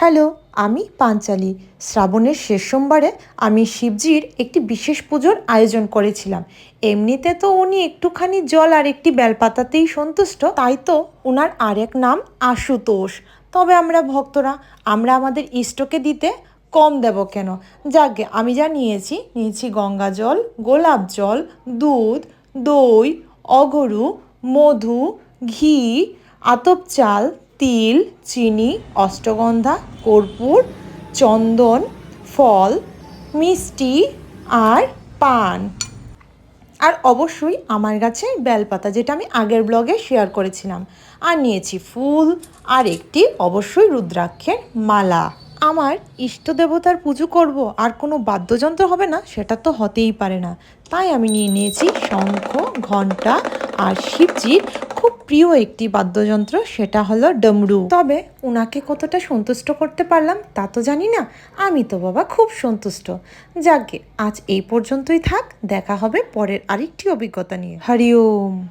Hello, আমি পাঞ্চালী। শ্রাবণের শেষ সোমবারে আমি শিবজির একটি বিশেষ পুজোর আয়োজন করেছিলাম। এমনিতে তো উনি একটুখানি জল আর একটি বেলপাতাতেই সন্তুষ্ট, তাই তো ওনার আরেক নাম আশুতোষ। তবে আমরা ভক্তরা, আমরা আমাদের ইষ্টকে দিতে কম দেব কেন? যাকে আমি যা নিয়েছি নিয়েছি গঙ্গা জল, গোলাপ জল, দুধ, দই অগরু মধু, ঘি, আতপ চাল তিল, চিনি, অষ্টগন্ধা, কর্পূর, চন্দন, ফল, মিষ্টি আর পান। আর অবশ্যই আমার কাছে বেলপাতা, যেটা আমি আগের ব্লগে শেয়ার করেছিলাম। আর নিয়েছি ফুল আর একটি অবশ্যই রুদ্রাক্ষের মালা। আমার ইষ্ট দেবতার পুজো করব, আর কোনো বাদ্যযন্ত্র হবে না, সেটা তো হতেই পারে না। তাই আমি নিয়ে নিয়েছি শঙ্খ, ঘণ্টা আর শিবজির প্রিয় একটি বাদ্যযন্ত্র সেটা হলো ডমরু। তবে ওনাকে কতটা সন্তুষ্ট করতে পারলাম তা তো জানি না। আমি তো বাবা খুব সন্তুষ্ট। যাকে আজ এই পর্যন্তই থাক, দেখা হবে পরের আরেকটি অভিজ্ঞতা নিয়ে। হরি ওম।